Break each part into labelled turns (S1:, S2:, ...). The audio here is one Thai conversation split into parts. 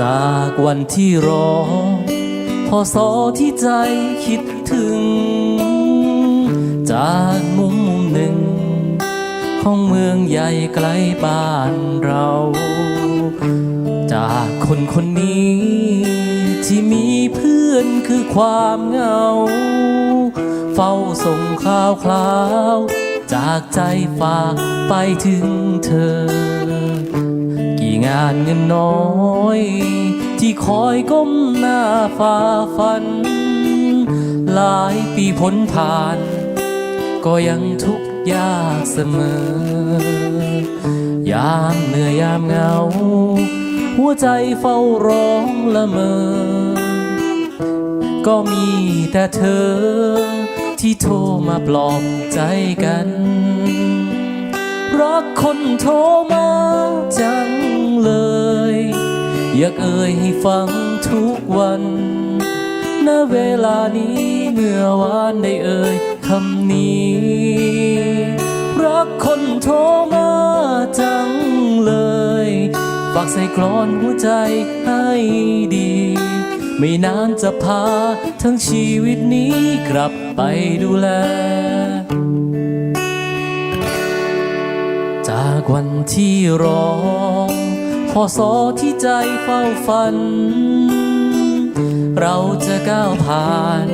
S1: จากวันที่รอ พอสอที่ใจคิดถึง จากมุมมุมหนึ่ง ของเมืองใหญ่ไกลบ้านเรา จากคนคนนี้ ที่มีเพื่อนคือความเหงา เฝ้าส่งข่าวคราว จากใจฝากไปถึงเธอานเงินน้อย ที่คอยก้มหน้าฝ่าฟัน หลายปีพ้นผ่าน ก็ยังทุกข์ยากเสมอยามเหนื่อยยามเหงา หัวใจเฝ้าร้องละเมอ ก็มีแต่เธอ ที่โทรมาปลอบใจกัน รักคนโทรมาจัง อยากเอ่ยให้ฟังทุกวันณเวลานี้เมื่อวานได้เอ่ยคำนี้ รักคนโทรมาจังเลย ฝากใส่กลอนหัวใจให้ดี ไม่นานจะพาทั้งชีวิตนี้กลับไปดูแล จากวันที่ร้อพ อสอที่ใจเฝ้าฝัน เราจะก้าวผ่าน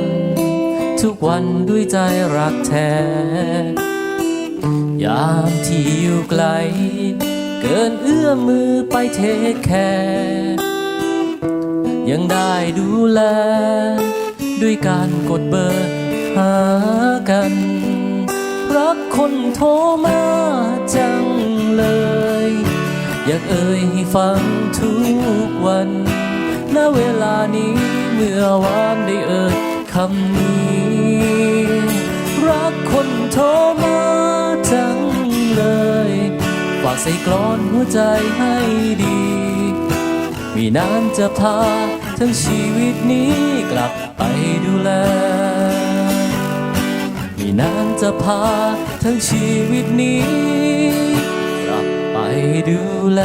S1: ทุกวันด้วยใจรักแท้ ยามที่อยู่ไกล เกินเอื้อมมือไปเทคแคร์ยังได้ดูแล ด้วยการกดเบอร์หากัน รักคนโทรมา อยากเอ่ยให้ฟังทุกวัน ณ เวลานี้เมื่อวานได้เอ่ยคำนี้ รักคนโทรมาจังเลย ฝากใส่กลอนหัวใจให้ดีม่นานจะพาทั้งชีวิตนี้กลับไปดูแลม่นานจะพาทั้งชีวิตนี้ ไปดูแล